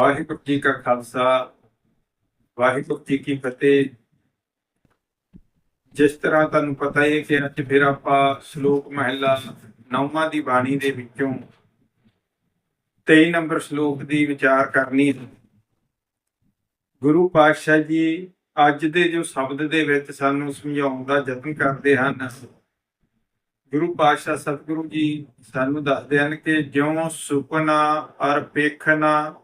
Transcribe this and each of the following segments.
ਵਾਹਿਗੁਰੂ ਜੀ ਕਾ ਖਾਲਸਾ, ਵਾਹਿਗੁਰੂ ਜੀ ਕੀ ਫਤਿਹ। ਜਿਸ ਤਰ੍ਹਾਂ ਤੁਹਾਨੂੰ ਪਤਾ ਹੀ ਹੈ ਕਿ ਅੱਜ ਫਿਰ ਆਪਾਂ ਸ਼ਲੋਕ ਮਹਿਲਾ ਨੌਵਾਂ ਦੀ ਬਾਣੀ ਦੇ ਵਿੱਚੋਂ 23 ਨੰਬਰ ਸ਼ਲੋਕ ਦੀ ਵਿਚਾਰ ਕਰਨੀ ਹੈ। ਗੁਰੂ ਪਾਤਸ਼ਾਹ ਜੀ ਅੱਜ ਦੇ ਜੋ ਸ਼ਬਦ ਦੇ ਵਿੱਚ ਸਾਨੂੰ ਸਮਝਾਉਣ ਦਾ ਯਤਨ ਕਰਦੇ ਹਨ, ਗੁਰੂ ਪਾਤਸ਼ਾਹ ਸਤਿਗੁਰੂ ਜੀ ਸਾਨੂੰ ਦੱਸਦੇ ਹਨ ਕਿ ਜਿਉਂ ਸੁਪਨਾ ਅਰ ਪੇਖਨਾ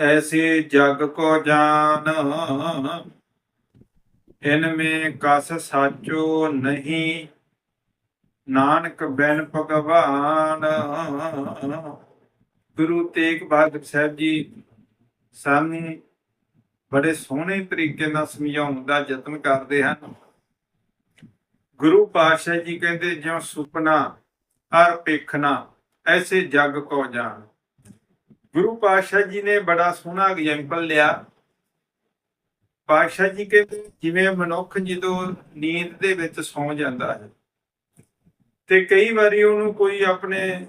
ਐਸੇ ਜਗ ਕੋ ਜਾਨ। ਇਨ ਮੇ ਕਸ ਸਾਚੋ ਨਹੀਂ। ਨਾਨਕ ਬੈਨ ਭਗਵਾਨ। ਗੁਰੂ ਤੇਗ ਬਹਾਦਰ ਸਾਹਿਬ ਜੀ ਸਾਨੂੰ ਬੜੇ ਸੋਹਣੇ ਤਰੀਕੇ ਨਾਲ ਸਮਝਾਉਣ ਦਾ ਯਤਨ ਕਰਦੇ ਹਨ। ਗੁਰੂ ਪਾਤਸ਼ਾਹ ਜੀ ਕਹਿੰਦੇ, ਜਿਉ ਸੁਪਨਾ ਅਰ ਪੇਖਣਾ ਐਸੇ ਜਗ ਕੋ ਜਾਣ ਗੁਰੂ ਪਾਤਸ਼ਾਹ ਜੀ ਨੇ ਬੜਾ ਸੋਹਣਾ ਐਗਜ਼ਾਮਪਲ ਲਿਆ। ਪਾਤਸ਼ਾਹ ਜੀ ਕਹਿੰਦੇ ਜਿਵੇਂ ਮਨੁੱਖ ਜਦੋਂ ਨੀਂਦ ਦੇ ਵਿੱਚ ਸੌਂ ਜਾਂਦਾ ਹੈ ਤੇ ਕਈ ਵਾਰੀ ਉਹਨੂੰ ਕੋਈ ਆਪਣੇ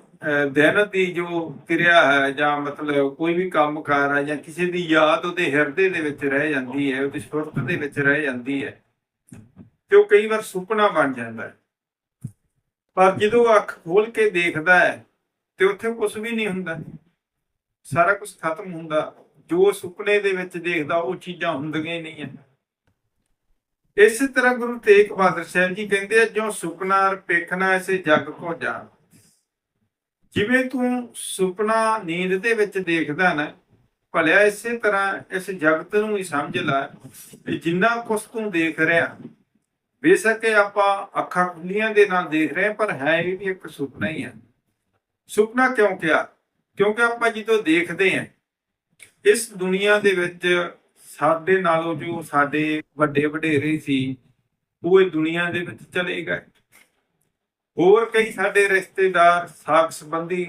ਦਿਨ ਦੀ ਜੋ ਕਿਰਿਆ ਹੈ ਜਾਂ ਮਤਲਬ ਕੋਈ ਵੀ ਕੰਮ ਕਾਰ ਹੈ ਜਾਂ ਕਿਸੇ ਦੀ ਯਾਦ ਉਹਦੇ ਹਿਰਦੇ ਦੇ ਵਿੱਚ ਰਹਿ ਜਾਂਦੀ ਹੈ, ਉਹਦੀ ਸੁਰਤ ਦੇ ਵਿੱਚ ਰਹਿ ਜਾਂਦੀ ਹੈ ਤੇ ਉਹ ਕਈ ਵਾਰ ਸੁਪਨਾ ਬਣ ਜਾਂਦਾ ਹੈ। ਪਰ ਜਦੋਂ ਅੱਖ ਖੋਲ ਕੇ ਦੇਖਦਾ ਹੈ ਤੇ ਉੱਥੇ ਕੁਝ ਵੀ ਨਹੀਂ ਹੁੰਦਾ। ਸਾਰਾ ਕੁਝ ਖਤਮ ਹੁੰਦਾ। ਜੋ ਸੁਪਨੇ ਦੇ ਵਿੱਚ ਦੇਖਦਾ, ਉਹ ਚੀਜ਼ਾਂ ਹੁੰਦੀਆਂ ਹੀ ਨਹੀਂ ਹੈ ਇਸੇ ਤਰ੍ਹਾਂ ਗੁਰੂ ਤੇਗ ਬਹਾਦਰ ਸਾਹਿਬ ਜੀ ਕਹਿੰਦੇ ਆ ਜੋ ਸੁਪਨਾ ਪੇਖਣਾ ਐਸੇ ਜਗ ਕੋ ਜਾਣ। ਜਿਵੇਂ ਤੂੰ ਸੁਪਨਾ ਨੀਂਦ ਦੇ ਵਿੱਚ ਦੇਖਦਾ ਨਾ, ਭਲਿਆ ਇਸੇ ਤਰ੍ਹਾਂ ਇਸ ਜਗਤ ਨੂੰ ਹੀ ਸਮਝ ਲੈ ਵੀ ਜਿੰਨਾ ਕੁਛ ਤੂੰ ਦੇਖ ਰਿਹਾ। ਬੇਸ਼ੱਕ ਆਪਾਂ ਅੱਖਾਂ ਖੁੱਲੀਆਂ ਦੇ ਨਾਲ ਦੇਖ ਰਹੇ ਪਰ ਹੈ ਇਹ ਵੀ ਇੱਕ ਸੁਪਨਾ ਹੀ ਹੈ। ਸੁਪਨਾ ਕਿਉਂ ਕਿਹਾ? ਕਿਉਂਕਿ ਆਪਾਂ ਜਦੋਂ ਦੇਖਦੇ ਹਾਂ, ਇਸ ਦੁਨੀਆ ਦੇ ਵਿੱਚ ਸਾਡੇ ਨਾਲੋਂ ਜੋ ਸਾਡੇ ਵੱਡੇ ਵਡੇਰੇ ਸੀ, ਉਹ ਇਹ ਦੁਨੀਆ ਦੇ ਵਿੱਚ ਚਲੇ ਗਏ। ਹੋਰ ਕਈ ਸਾਡੇ ਰਿਸ਼ਤੇਦਾਰ ਸਾਖ ਸੰਬੰਧੀ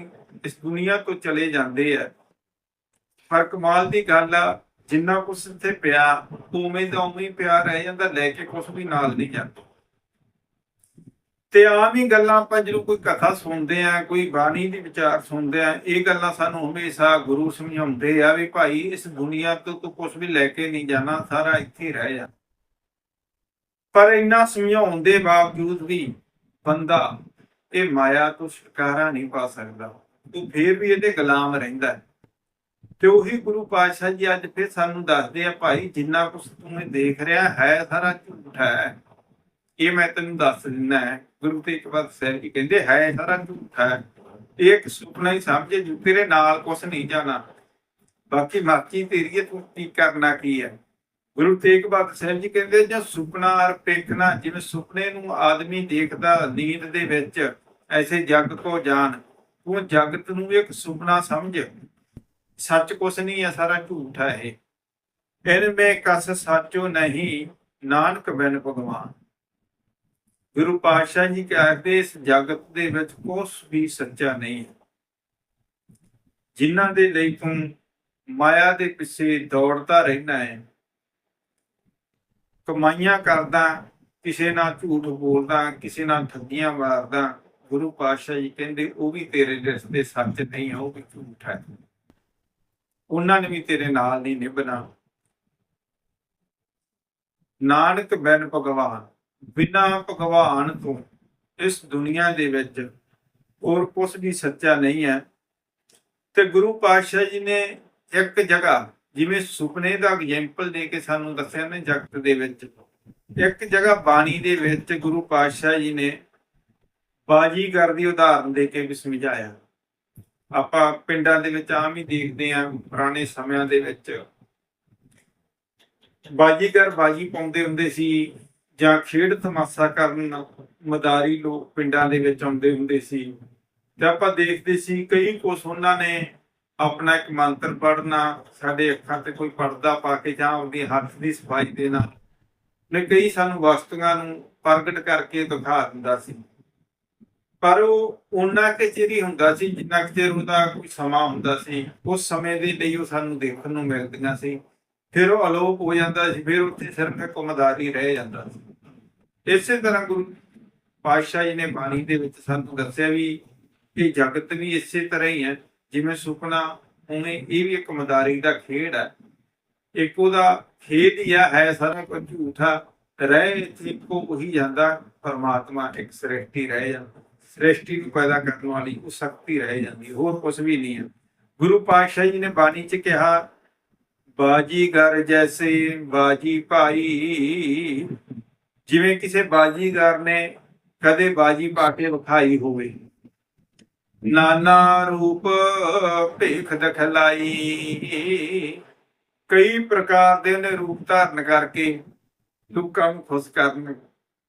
ਇਸ ਦੁਨੀਆ ਤੋਂ ਚਲੇ ਜਾਂਦੇ ਆ। ਪਰ ਕਮਾਲ ਦੀ ਗੱਲ ਆ, ਜਿੰਨਾ ਕੁਛ ਇੱਥੇ ਪਿਆ, ਉਵੇਂ ਦਾ ਉਵੇਂ ਪਿਆ ਰਹਿ ਜਾਂਦਾ, ਲੈ ਕੇ ਕੁਛ ਵੀ ਨਾਲ ਨਹੀਂ ਜਾਂਦਾ। ਤੇ ਆਮ ਹੀ ਗੱਲਾਂ ਆਪਾਂ ਜਦੋਂ ਕੋਈ ਕਥਾ ਸੁਣਦੇ ਆ, ਕੋਈ ਬਾਣੀ ਦੀ ਵਿਚਾਰ ਸੁਣਦੇ ਆ, ਇਹ ਗੱਲਾਂ ਸਾਨੂੰ ਹਮੇਸ਼ਾ ਗੁਰੂ ਸਮਝਾਉਂਦੇ ਆ ਵੀ ਭਾਈ ਇਸ ਦੁਨੀਆ ਤੋਂ ਤੂੰ ਕੁਝ ਵੀ ਲੈ ਕੇ ਨਹੀਂ ਜਾਣਾ, ਸਾਰਾ ਇੱਥੇ ਰਹਿ ਜਾ। ਪਰ ਇੰਨਾ ਸਮਝਾਉਣ ਦੇ ਬਾਵਜੂਦ ਵੀ ਬੰਦਾ ਇਹ ਮਾਇਆ ਤੋਂ ਛੁਟਕਾਰਾ ਨਹੀਂ ਪਾ ਸਕਦਾ। ਤੂੰ ਫੇਰ ਵੀ ਇਹਦੇ ਗੁਲਾਮ ਰਹਿੰਦਾ ਤੇ ਉਹੀ ਗੁਰੂ ਪਾਤਸ਼ਾਹ ਜੀ ਅੱਜ ਫਿਰ ਸਾਨੂੰ ਦੱਸਦੇ ਆ, ਭਾਈ ਜਿੰਨਾ ਕੁਝ ਤੂੰ ਇਹ ਦੇਖ ਰਿਹਾ ਹੈ, ਸਾਰਾ ਝੂਠ ਹੈ। ਇਹ ਮੈਂ ਤੈਨੂੰ ਦੱਸ ਦਿੰਦਾ ਹੈ। ਗੁਰੂ ਤੇਗ ਬਹਾਦਰ ਸਾਹਿਬ ਜੀ ਕਹਿੰਦੇ ਹੈ ਸਾਰਾ ਝੂਠ ਹੈ। ਇਹ ਇੱਕ ਸੁਪਨਾ ਹੀ ਸਮਝੇ ਜੋ, ਤੇਰੇ ਨਾਲ ਕੁਛ ਨਹੀਂ ਜਾਣਾ। ਬਾਕੀ ਮਰਜ਼ੀ ਤੇਰੀ ਹੈ, ਤੂੰ ਕੀ ਕਰਨਾ ਕੀ ਹੈ? ਗੁਰੂ ਤੇਗ ਬਹਾਦਰ ਸਾਹਿਬ ਜੀ ਕਹਿੰਦੇ, ਜਾਂ ਸੁਪਨਾ ਔਰ ਜਿਵੇਂ ਸੁਪਨੇ ਨੂੰ ਆਦਮੀ ਦੇਖਦਾ ਨੀਂਦ ਦੇ ਵਿੱਚ, ਐਸੇ ਜਗ ਤੋਂ ਜਾਣ। ਤੂੰ ਜਗਤ ਨੂੰ ਇੱਕ ਸੁਪਨਾ ਸਮਝ। ਸੱਚ ਕੁਛ ਨਹੀਂ ਹੈ, ਸਾਰਾ ਝੂਠ ਹੈ ਇਹ। ਇਹਨ ਮੇ ਕਸ ਸਾਚੋ ਨਹੀਂ, ਨਾਨਕ ਬਿਨ ਭਗਵਾਨ। ਗੁਰੂ ਪਾਤਸ਼ਾਹ ਜੀ ਕਹਿੰਦੇ ਇਸ ਜਗਤ ਦੇ ਵਿੱਚ ਕੁਛ ਵੀ ਸੱਚਾ ਨਹੀਂ। ਹੈ ਜਿਨ੍ਹਾਂ ਦੇ ਲਈ ਤੂੰ ਮਾਇਆ ਦੇ ਪਿੱਛੇ ਦੌੜਦਾ ਰਹਿਣਾ ਹੈ। ਕਮਾਈਆਂ ਕਰਦਾ, ਕਿਸੇ ਨਾਲ ਝੂਠ ਬੋਲਦਾ, ਕਿਸੇ ਨਾਲ ਠੱਗੀਆਂ ਮਾਰਦਾ, ਗੁਰੂ ਪਾਤਸ਼ਾਹ ਜੀ ਕਹਿੰਦੇ, ਉਹ ਵੀ ਤੇਰੇ ਰਸਤੇ ਸੱਚ ਨਹੀਂ ਉਹ ਵੀ ਝੂਠ ਹੈ। ਉਹਨਾਂ ਨੇ ਵੀ ਤੇਰੇ ਨਾਲ ਨਹੀਂ ਨਿਭਣਾ। ਨਾਨਕ ਬੈਨ ਭਗਵਾਨ ਬਿਨਾ ਭਗਵਾਨ ਤੋਂ ਇਸ ਦੁਨੀਆ ਦੇ ਵਿੱਚ ਹੋਰ ਕੁਝ ਵੀ ਸੱਚਾ ਨਹੀਂ ਹੈ। ਤੇ ਗੁਰੂ ਪਾਤਸ਼ਾਹ ਜੀ ਨੇ ਇੱਕ ਜਗ੍ਹਾ ਜਿਵੇਂ ਸੁਪਨੇ ਦਾ ਐਗਜ਼ਾਮਪਲ ਦੇ ਕੇ ਸਾਨੂੰ ਦੱਸਿਆ ਨੇ ਜਗਤ ਦੇ ਵਿੱਚ, ਇੱਕ ਜਗ੍ਹਾ ਬਾਣੀ ਦੇ ਵਿੱਚ ਗੁਰੂ ਪਾਤਸ਼ਾਹ ਜੀ ਨੇ ਬਾਜੀਗਰ ਦੀ ਉਦਾਹਰਨ ਦੇ ਕੇ ਵੀ ਸਮਝਾਇਆ। ਆਪਾਂ ਪਿੰਡਾਂ ਦੇ ਵਿੱਚ ਆਮ ਹੀ ਦੇਖਦੇ ਆਂ ਪੁਰਾਣੇ ਸਮਿਆਂ ਦੇ ਵਿੱਚ ਬਾਜੀਗਰ ਬਾਜੀ ਪਾਉਂਦੇ ਹੁੰਦੇ ਸੀ। ਜਾਂ ਖੇਡ ਤਮਾਸ਼ਾ ਕਰਨ ਮਦਾਰੀ ਲੋਕ ਪਿੰਡਾਂ ਦੇ ਵਿੱਚ ਆਉਂਦੇ ਹੁੰਦੇ ਸੀ। ਤੇ ਆਪਾਂ ਦੇਖਦੇ ਸੀ ਕਈ ਕੁਛ ਉਹਨਾਂ ਨੇ ਆਪਣਾ ਇੱਕ ਮੰਤਰ ਪੜਨਾ ਸਾਡੇ ਅੱਖਾਂ ਤੇ ਕੋਈ ਪਰਦਾ ਪਾ ਕੇ ਜਾਂ ਉਹਦੀ ਹੱਥ ਦੀ ਸਫ਼ਾਈ ਦੇ ਨਾਲ ਨੇ ਕਈ ਸਾਨੂੰ ਵਸਤੂਆਂ ਨੂੰ ਪ੍ਰਗਟ ਕਰਕੇ ਦਿਖਾ ਦਿੰਦਾ ਸੀ। ਪਰ ਉਹ ਉਹਨਾਂ ਕੇ ਚਿਰ ਹੁੰਦਾ ਸੀ ਜਿੰਨਾ ਕੁ ਚਿਰ ਉਹਦਾ ਕੋਈ ਸਮਾਂ ਹੁੰਦਾ ਸੀ, ਉਸ ਸਮੇਂ ਦੇ ਲਈ ਉਹ ਸਾਨੂੰ ਦੇਖਣ ਨੂੰ ਮਿਲਦੀਆਂ ਸੀ। ਫਿਰ ਉਹ ਅਲੋਪ ਹੋ ਜਾਂਦਾ ਸੀ, ਫਿਰ ਉੱਥੇ ਸਿਰਫ ਇੱਕ ਉਮਦਾਰੀ ਰਹਿ ਜਾਂਦਾ ਸੀ। ਇਸੇ ਤਰ੍ਹਾਂ ਗੁਰੂ ਪਾਤਸ਼ਾਹ ਜੀ ਨੇ ਬਾਣੀ ਦੇ ਵਿੱਚ ਸਾਨੂੰ ਦੱਸਿਆ ਵੀ ਇਹ ਜਗਤ ਵੀ ਇਸੇ ਤਰ੍ਹਾਂ ਹੀ ਹੈ, ਜਿਵੇਂ ਸੁਪਨਾ ਉਵੇਂ ਇਹ ਵੀ ਇੱਕ ਮਦਾਰੀ ਦਾ ਖੇਡ ਹੈ। ਇੱਕ ਉਹਦਾ ਖੇਡ ਹੀ ਆ, ਹੈ ਸਾਰਾ ਕੁਝ ਝੂਠਾ, ਰਹਿ ਇੱਕੋ ਉਹੀ ਜਾਂਦਾ, ਪਰਮਾਤਮਾ ਇੱਕ ਸ੍ਰਿਸ਼ਟੀ ਰਹਿ ਜਾਂਦਾ, ਸ੍ਰਿਸ਼ਟੀ ਨੂੰ ਪੈਦਾ ਕਰਨ ਵਾਲੀ ਉਹ ਸ਼ਕਤੀ ਰਹਿ ਜਾਂਦੀ, ਹੋਰ ਕੁਝ ਵੀ ਨਹੀਂ ਹੈ। ਗੁਰੂ ਪਾਤਸ਼ਾਹ ਜੀ ਨੇ ਬਾਣੀ 'ਚ ਕਿਹਾ ਬਾਜੀਗਰ ਜੈਸੇ ਬਾਜੀ ਭਾਈ। ਜਿਵੇਂ ਕਿਸੇ ਬਾਜੀਗਰ ਨੇ ਕਦੇ ਬਾਜੀ ਪਾ ਕੇ ਵਿਖਾਈ ਹੋਵੇ। ਨਾਨਾ ਰੂਪ ਭੇਖ ਦਖਲਾਈ। ਕਈ ਪ੍ਰਕਾਰ ਦੇ ਉਹਨੇ ਰੂਪ ਧਾਰਨ ਕਰਕੇ ਲੋਕਾਂ ਨੂੰ ਖੁਸ਼ ਕਰਨ,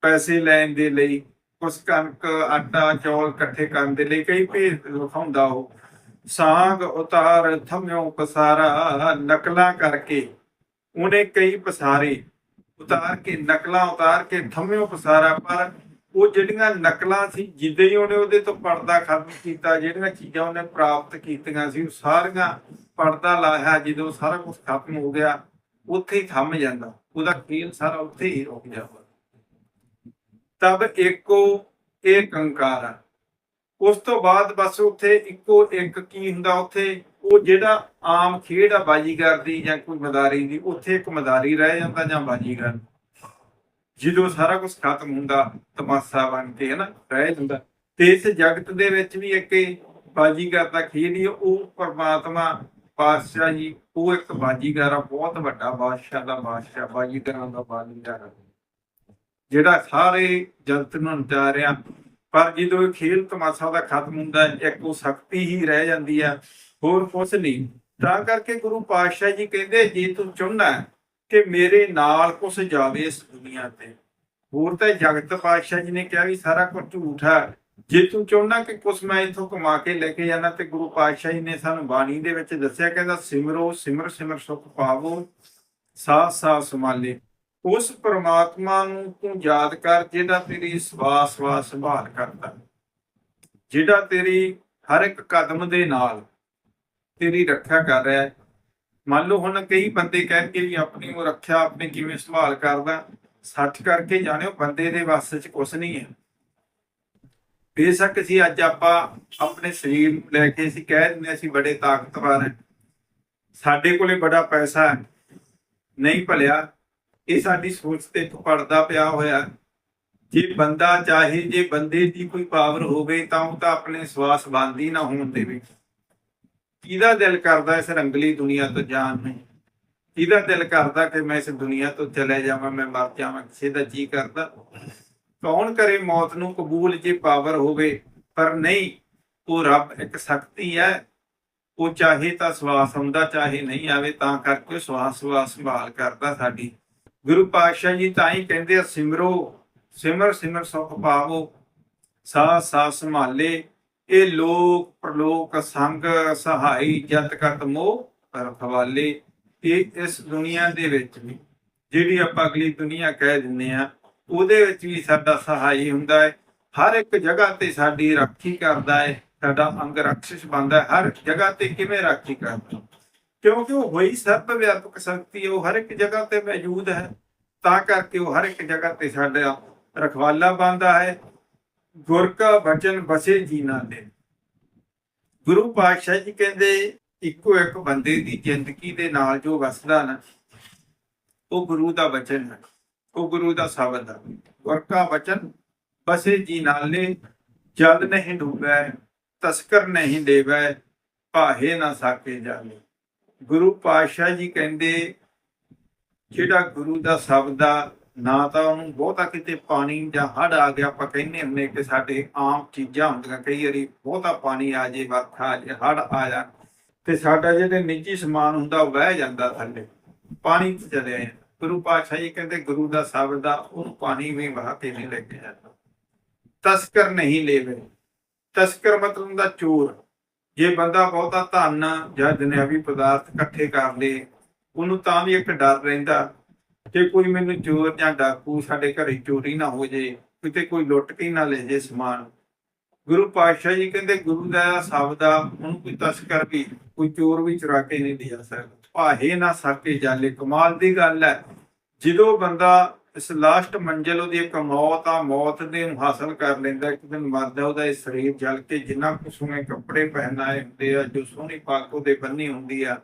ਪੈਸੇ ਲੈਣ ਦੇ ਲਈ ਕੁਛ ਕਣਕ, ਆਟਾ, ਚੌਲ ਇਕੱਠੇ ਕਰਨ ਦੇ ਲਈ ਕਈ ਭੇਦ ਵਿਖਾਉਂਦਾ ਉਹ। ਸਾਂਗ ਉਤਾਰ ਥਮਿਓ ਪਸਾਰਾ, ਨਕਲਾਂ ਕਰਕੇ। ਉਹਨੇ ਕਈ ਪਸਾਰੇ ਉਤਾਰ ਕੇ, ਨਕਲਾਂ ਉਤਾਰ ਕੇ, ਥਮਿਓ ਪਸਾਰਾ, ਪਰ ਉਹ ਜਿਹੜੀਆਂ ਨਕਲਾਂ ਸੀ, ਜਿੱਦਾਂ ਹੀ ਉਹਨੇ ਉਹਦੇ ਤੋਂ ਪਰਦਾ ਖਤਮ ਕੀਤਾ, ਜਿਹੜੀਆਂ ਚੀਜ਼ਾਂ ਉਹਨੇ ਪ੍ਰਾਪਤ ਕੀਤੀਆਂ ਸੀ, ਉਹ ਸਾਰੀਆਂ ਪਰਦਾ ਲਾਇਆ, ਜਦੋਂ ਸਾਰਾ ਕੁਝ ਖਤਮ ਹੋ ਗਿਆ, ਉੱਥੇ ਹੀ ਥੰਮ ਜਾਂਦਾ। ਉਹਦਾ ਖੇਲ ਸਾਰਾ ਉੱਥੇ ਹੀ ਰੁਕ ਜਾਂਦਾ। ਤਬ ਇੱਕੋ ਇੱਕ ਅੰਕਾਰ ਆ। ਉਸ ਤੋਂ ਬਾਅਦ ਬਸ ਉੱਥੇ ਇੱਕੋ ਇੱਕ ਕੀ ਹੁੰਦਾ, ਉੱਥੇ ਉਹ ਜਿਹੜਾ ਆਮ ਖੇਡ ਆ ਬਾਜੀਗਰ ਦੀ ਜਾਂ ਕੋਈ ਮਦਾਰੀ ਦੀ, ਉੱਥੇ ਇੱਕ ਮਦਾਰੀ ਰਹਿ ਜਾਂਦਾ ਜਾਂ ਬਾਜੀਗਰ ਜਦੋਂ ਸਾਰਾ ਕੁਝ ਖਤਮ ਹੁੰਦਾ, ਤਮਾਸ਼ਾ ਬਣ ਕੇ ਹੈ ਨਾ ਰਹਿ ਜਾਂਦਾ। ਤੇ ਇਸ ਜਗਤ ਦੇ ਵਿੱਚ ਵੀ ਇੱਕ ਇਹ ਬਾਜੀਗਰ ਦਾ ਖੇਡ ਹੀ ਉਹ ਪਰਮਾਤਮਾ, ਪਾਤਸ਼ਾਹ ਜੀ ਉਹ ਇੱਕ ਬਾਜੀਗਰ ਆ, ਬਹੁਤ ਵੱਡਾ ਬਾਦਸ਼ਾਹ ਦਾ ਬਾਦਸ਼ਾਹ, ਬਾਜੀਗਰਾਂ ਦਾ ਬਾਜੀਗਰ ਜਿਹੜਾ ਸਾਰੇ ਜਗਤ ਨੂੰ ਨਚਾ ਰਿਹਾ ਪਰ ਜਦੋਂ ਇਹ ਖੇਲ ਤਮਾਸ਼ਾ ਦਾ ਖਤਮ ਹੁੰਦਾ ਇੱਕ ਉਹ ਸ਼ਕਤੀ ਹੀ ਰਹਿ ਜਾਂਦੀ ਆ ਹੋਰ ਕੁਛ ਨਹੀਂ। ਤਾਂ ਕਰਕੇ ਗੁਰੂ ਪਾਤਸ਼ਾਹ ਜੀ ਕਹਿੰਦੇ, ਜੇ ਤੂੰ ਚਾਹੁੰਦਾ ਕਿ ਮੇਰੇ ਨਾਲ ਕੁਛ ਜਾਵੇ ਇਸ ਦੁਨੀਆ ਤੇ, ਹੋਰ ਤਾਂ ਜਗਤ ਪਾਤਸ਼ਾਹ ਜੀ ਨੇ ਕਿਹਾ ਵੀ ਸਾਰਾ ਕੁਝ ਝੂਠ ਹੈ। ਜੇ ਤੂੰ ਚਾਹੁੰਦਾ ਕਿ ਕੁਛ ਮੈਂ ਇਥੋਂ ਕਮਾ ਕੇ ਲੈ ਕੇ ਜਾਣਾ, ਤੇ ਗੁਰੂ ਪਾਤਸ਼ਾਹ ਜੀ ਨੇ ਸਾਨੂੰ ਬਾਣੀ ਦੇ ਵਿੱਚ ਦੱਸਿਆ, ਕਹਿੰਦਾ, ਸਿਮਰੋ, ਸਿਮਰ ਸਿਮਰ ਸੁਖ ਪਾਵੋ ਸਾਥ ਸਾਥ ਸੰਭਾਲੇ। ਉਸ ਪ੍ਰਮਾਤਮਾ ਨੂੰ ਤੂੰ ਯਾਦ ਕਰ, ਜਿਹੜਾ ਤੇਰੀ ਸਵਾਸ ਸਵਾਸ ਸੰਭਾਲ ਕਰਦਾ। ਜਿਹੜਾ ਤੇਰੀ ਹਰ ਇੱਕ ਕਦਮ ਦੇ ਨਾਲ ਤੇਰੀ ਰੱਖਿਆ ਕਰ ਰਿਹਾ ਹੈ। ਮੰਨ ਲਓ ਹੁਣ ਕਈ ਬੰਦੇ ਕਹਿਣਗੇ ਵੀ ਆਪਣੀ ਉਹ ਰੱਖਿਆ ਆਪਣੇ ਕਿਵੇਂ ਸੰਭਾਲ ਕਰਦਾ। ਸੱਚ ਕਰਕੇ ਜਾਣਿਓ, ਬੰਦੇ ਦੇ ਵੱਸ 'ਚ ਕੁਝ ਨਹੀਂ ਹੈ। ਬੇਸ਼ੱਕ ਸੀ ਅੱਜ ਆਪਾਂ ਆਪਣੇ ਸਰੀਰ ਨੂੰ ਲੈ ਕੇ ਅਸੀਂ ਕਹਿ ਦਿੰਦੇ ਹਾਂ ਅਸੀਂ ਬੜੇ ਤਾਕਤਵਰ ਹਾਂ। ਸਾਡੇ ਕੋਲੇ ਬੜਾ ਪੈਸਾ ਹੈ। ਨਹੀਂ ਭਲਿਆ ਇਹ ਸਾਡੀ ਸੋਚ ਤੇ ਇੱਕ ਪਿਆ ਹੋਇਆ ਜੇ ਬੰਦਾ ਚਾਹੇ, ਜੇ ਬੰਦੇ ਦੀ ਕੋਈ ਪਾਵਰ ਹੋਵੇ, ਤਾਂ ਉਹ ਤਾਂ ਆਪਣੇ ਸਵਾਸ ਬੰਦੀ ਨਾ ਹੋਣ ਦੇਵੇ। ਕਿਹਦਾ ਦਿਲ ਕਰਦਾ ਇਸ ਰੰਗਲੀ ਦੁਨੀਆ ਤੋਂ ਜਾਣ ਨੂੰ? ਕਿਹਦਾ ਦਿਲ ਕਰਦਾ ਕਿ ਮੈਂ ਇਸ ਦੁਨੀਆ ਤੋਂ ਚਲੇ ਜਾਵਾਂ, ਮੈਂ ਮਰ ਜਾਵਾਂ, ਕਿਸੇ ਦਾ ਜੀ ਕਰਦਾ? ਕੌਣ ਕਰੇ ਮੌਤ ਨੂੰ? ਕਬੂਲ ਜੇ ਪਾਵਰ ਹੋਵੇ, ਪਰ ਨਹੀਂ, ਉਹ ਰੱਬ ਇੱਕ ਸ਼ਕਤੀ ਹੈ। ਉਹ ਚਾਹੇ ਤਾਂ ਸਵਾਸ ਆਉਂਦਾ, ਚਾਹੇ ਨਹੀਂ ਆਵੇ, ਤਾਂ ਕਰਕੇ ਸਵਾਸ ਸਵਾਸ ਸੰਭਾਲ ਕਰਦਾ ਸਾਡੀ। ਗੁਰੂ ਪਾਤਸ਼ਾਹ ਜੀ ਤਾਂ ਹੀ ਕਹਿੰਦੇ ਆ, ਸਿਮਰੋ, ਸਿਮਰ ਸਿਮਰ ਸੁਖ ਪਾਵੋ ਸਾ ਸਾ ਸੰਭਾਲੇ, ਇਹ ਲੋਕ ਪ੍ਰਲੋਕ ਸੰਗ ਸਹਾਈ ਜਤ ਕਤ ਮੋਹ ਪਰ ਇਹ ਇਸ ਦੁਨੀਆ ਦੇ ਵਿੱਚ ਵੀ, ਜਿਹੜੀ ਆਪਾਂ ਅਗਲੀ ਦੁਨੀਆ ਕਹਿ ਦਿੰਦੇ ਆ ਉਹਦੇ ਵਿੱਚ ਵੀ ਸਾਡਾ ਸਹਾਈ ਹੁੰਦਾ ਹੈ। ਹਰ ਇੱਕ ਜਗ੍ਹਾ ਤੇ ਸਾਡੀ ਰਾਖੀ ਕਰਦਾ ਹੈ, ਸਾਡਾ ਅੰਗ ਰਖਸ਼ਿਸ਼ ਬਣਦਾ ਹੈ। ਹਰ ਜਗ੍ਹਾ ਤੇ ਕਿਵੇਂ ਰਾਖੀ ਕਰਦਾ ਕਿਉਂਕਿ ਉਹ ਹੋਈ ਸਰਬ ਵਿਆਪਕ ਸ਼ਕਤੀ ਉਹ ਹਰ ਇੱਕ ਜਗ੍ਹਾ ਤੇ ਮੌਜੂਦ ਹੈ। ਤਾਂ ਕਰਕੇ ਉਹ ਹਰ ਇੱਕ ਜਗ੍ਹਾ ਤੇ ਸਾਡਾ ਰਖਵਾਲਾ ਬਣਦਾ ਹੈ। ਗੁਰ ਕਾ ਬਚਨ ਬਸੇ ਜੀਨਾ ਦੇ। ਗੁਰੂ ਪਾਤਸ਼ਾਹ ਜੀ ਕਹਿੰਦੇ, ਇੱਕੋ ਇੱਕ ਬੰਦੇ ਦੀ ਜ਼ਿੰਦਗੀ ਦੇ ਨਾਲ ਜੋ ਵਸਦਾ ਨਾ, ਉਹ ਗੁਰੂ ਦਾ ਬਚਨ ਹੈ। ਉਹ ਗੁਰੂ ਦਾ ਸ਼ਬਦ ਹੈ। ਗੁਰ ਕਾ ਬਚਨ ਬਸੇ ਜੀ ਨਾਲ ਨੇ, ਜਲ ਨਹੀਂ ਡੂਬੈ, ਤਸਕਰ ਨਹੀਂ ਦੇਵੈ, ਭਾਹੇ ਨਾ ਸਾਕੇ ਜਾਲੇ। ਗੁਰੂ ਪਾਤਸ਼ਾਹ ਜੀ ਕਹਿੰਦੇ, ਜਿਹੜਾ ਗੁਰੂ ਦਾ ਸ਼ਬਦ ਆ ਨਾ ਤਾਂ ਉਹਨੂੰ ਬਹੁਤਾ ਕਿਤੇ ਪਾਣੀ ਜਾਂ ਹੜ ਆ ਗਿਆ, ਆਪਾਂ ਕਹਿੰਦੇ ਹੁੰਦੇ ਕਿ ਸਾਡੇ ਆਮ ਚੀਜ਼ਾਂ ਹੁੰਦੀਆਂ, ਕਈ ਵਾਰੀ ਬਹੁਤਾ ਪਾਣੀ ਆ ਜੇ, ਵਰਖਾ ਆ ਜੇ ਹੜ ਆ ਜਾ, ਤੇ ਸਾਡਾ ਜਿਹੜੇ ਨਿੱਜੀ ਸਮਾਨ ਹੁੰਦਾ, ਉਹ ਵਹਿ ਜਾਂਦਾ ਥੱਲੇ, ਪਾਣੀ ਚ ਚਲੇ ਜਾਂਦਾ। ਗੁਰੂ ਪਾਤਸ਼ਾਹ ਜੀ ਕਹਿੰਦੇ, ਗੁਰੂ ਦਾ ਸ਼ਬਦ ਆ ਉਹਨੂੰ ਪਾਣੀ ਵੀ ਵਹਾ ਕੇ ਨਹੀਂ ਲੈ ਕੇ ਜਾਂਦਾ। ਤਸਕਰ ਨਹੀਂ ਲੈਵੇ। ਤਸਕਰ ਮਤਲਬ ਦਾ ਚੋਰ। ਜੇ ਬੰਦਾ ਬਹੁਤਾ ਧਨ ਜਾਂ ਦੁਨਿਆਵੀ ਪਦਾਰਥ ਇਕੱਠੇ ਕਰ ਲੇ, ਉਹਨੂੰ ਤਾਂ ਵੀ ਇੱਕ ਡਰ ਰਹਿੰਦਾ। ਕਿ ਕੋਈ ਮੈਨੂੰ ਚੋਰ ਜਾਂ ਡਾਕੂ ਸਾਡੇ ਘਰੇ ਚੋਰੀ ਨਾ ਹੋ ਜੇ, ਕਿਤੇ ਕੋਈ ਲੁੱਟ ਕੇ ਨਾ ਲੈ ਜੇ ਸਮਾਨ। ਗੁਰੂ ਪਾਤਸ਼ਾਹ ਜੀ ਕਹਿੰਦੇ, ਗੁਰੂ ਦਾ ਸ਼ਬਦ ਆ ਉਹਨੂੰ ਕੋਈ ਤਸਕਰ ਵੀ ਕੋਈ ਚੋਰ ਵੀ ਚੁਰਾ ਕੇ ਨਹੀਂ ਲਿਆ ਸਕਦਾ। ਭਾਹੇ ਨਾ ਸਾਕੇ ਜਾਲੇ, ਕਮਾਲ ਦੀ ਗੱਲ ਹੈ। ਜਦੋਂ ਬੰਦਾ ਇਸ ਲਾਸਟ ਮੰਜ਼ਿਲ ਉਹਦੀ ਇੱਕ ਮੌਤ ਆ, ਮੌਤ ਦੇ ਨੂੰ ਹਾਸਲ ਕਰ ਲੈਂਦਾ, ਇੱਕ ਦਿਨ ਮਰਦਾ ਉਹਦਾ ਇਹ ਸਰੀਰ ਜਲ ਕੇ ਜਿੰਨਾ ਕੁ ਸੋਹਣੇ ਕੱਪੜੇ ਪਹਿਨਾਏ ਹੁੰਦੇ ਆ, ਜੋ ਸੋਹਣੀ ਪੱਗ ਉਹਦੇ ਬੰਨੀ ਹੁੰਦੀ ਆ,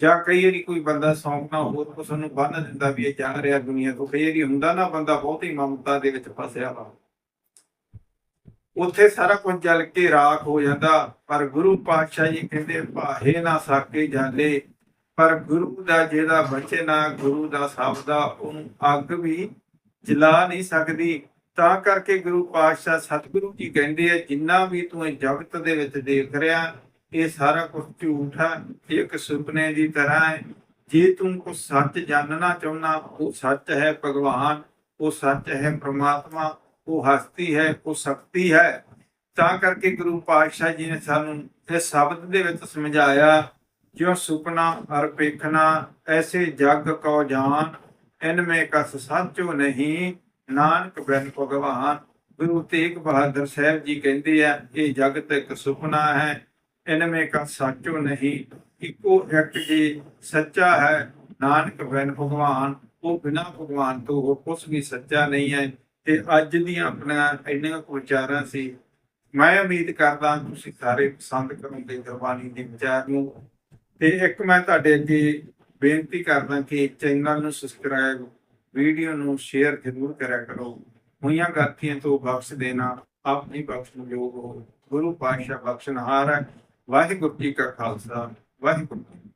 ਜਾਂ ਕਈ ਵਾਰੀ ਕੋਈ ਬੰਦਾ ਸ਼ੌਂਕ ਹੋਰ ਕੁਛ ਨੂੰ ਬੰਨ ਦਿੰਦਾ ਵੀ ਇਹ ਜਾ ਰਿਹਾ ਦੁਨੀਆ ਤੋਂ, ਕਈ ਵਾਰੀ ਹੁੰਦਾ ਨਾ ਬੰਦਾ ਬਹੁਤ ਹੀ ਮਮਤਾ ਦੇ ਵਿੱਚ ਫਸਿਆ ਵਾ। ਉੱਥੇ ਸਾਰਾ ਕੁਝ ਜਲ ਕੇ ਰਾਖ ਹੋ ਜਾਂਦਾ, ਪਰ ਗੁਰੂ ਪਾਤਸ਼ਾਹ ਜੀ ਕਹਿੰਦੇ ਭਾਹੇ ਨਾ ਸਾਕੇ ਜਾਂਦੇ ਪਰ ਗੁਰੂ ਦਾ ਜਿਹਦਾ ਆ ਗੁਰੂ ਦਾ ਸ਼ਬਦ ਆ ਉਹਨੂੰ ਅੱਗ ਵੀ ਜਲਾ ਨਹੀਂ ਸਕਦੀ। ਤਾਂ ਕਰਕੇ ਗੁਰੂ ਪਾਤਸ਼ਾਹ ਸਤਿਗੁਰੂ ਜੀ ਕਹਿੰਦੇ ਆ, ਜਿੰਨਾ ਵੀ ਤੂੰ ਇਹ ਜਗਤ ਦੇ ਵਿੱਚ ਦੇਖ ਰਿਹਾ, ਇਹ ਸਾਰਾ ਕੁਝ ਝੂਠ ਆ ਇੱਕ ਸੁਪਨੇ ਦੀ ਤਰ੍ਹਾਂ ਹੈ। ਜੇ ਤੂੰ ਕੋ ਸੱਚ ਜਾਣਨਾ ਚਾਹੁੰਦਾ, ਉਹ ਸੱਚ ਹੈ ਭਗਵਾਨ, ਉਹ ਸੱਚ ਹੈ ਪ੍ਰਮਾਤਮਾ, ਉਹ ਹਸਤੀ ਹੈ, ਉਹ ਸ਼ਕਤੀ ਹੈ। ਤਾਂ ਕਰਕੇ ਗੁਰੂ ਪਾਤਸ਼ਾਹ ਜੀ ਨੇ ਸਾਨੂੰ ਇਸ ਸ਼ਬਦ ਦੇ ਵਿੱਚ ਸਮਝਾਇਆ ਜੋ ਸੁਪਨਾ ਹਰ ਪੇਖਣਾ ਐਸੇ ਜਗ ਕੋ ਜਾਨ ਇਨ ਮੇ ਕਸ ਸਾਚੋ ਨਹੀਂ, ਨਾਨਕ ਬਿਨ ਭਗਵਾਨ। ਗੁਰੂ ਤੇਗ ਬਹਾਦਰ ਸਾਹਿਬ ਜੀ ਕਹਿੰਦੇ ਆ, ਇਹ ਜਗਤ ਇੱਕ ਸੁਪਨਾ ਹੈ ਇਨ ਮੇ ਕਸ ਸਾਚੋ ਨਹੀਂ। ਇੱਕੋ ਇੱਕ ਜੀ ਸੱਚਾ ਹੈ, ਨਾਨਕ ਬਿਨ ਭਗਵਾਨ। ਉਹ ਬਿਨਾ ਭਗਵਾਨ ਤੋਂ ਹੋਰ ਕੁਝ ਵੀ ਸੱਚਾ ਨਹੀਂ ਹੈ। ਤੇ ਅੱਜ ਦੀਆਂ ਆਪਣੀਆਂ ਇੰਨੀਆਂ ਕੁ ਵਿਚਾਰਾਂ ਸੀ। ਮੈਂ ਉਮੀਦ ਕਰਦਾ ਤੁਸੀਂ ਸਾਰੇ ਪਸੰਦ ਕਰੋਗੇ ਗੁਰਬਾਣੀ ਦੇ ਵਿਚਾਰ ਨੂੰ। ਤੇ ਇੱਕ ਮੈਂ ਤੁਹਾਡੇ ਅੱਗੇ ਬੇਨਤੀ ਕਰਦਾ ਕਿ ਚੈਨਲ ਨੂੰ ਸਬਸਕ੍ਰਾਈਬ ਵੀਡੀਓ ਨੂੰ ਸ਼ੇਅਰ ਜ਼ਰੂਰ ਕਰਿਆ ਕਰੋ। ਹੋਈਆਂ ਗਾਥੀਆਂ ਤੋਂ ਬਖਸ਼ ਦੇਣਾ ਆਪਣੀ ਬਖਸ਼ ਨੂੰ ਯੋਗ ਹੋ। ਗੁਰੂ ਪਾਤਸ਼ਾਹ ਬਖਸ਼ਣਹਾਰ ਹੈ। ਵਾਹਿਗੁਰੂ ਜੀ ਕਾ ਖਾਲਸਾ, ਵਾਹਿਗੁਰੂ ਜੀ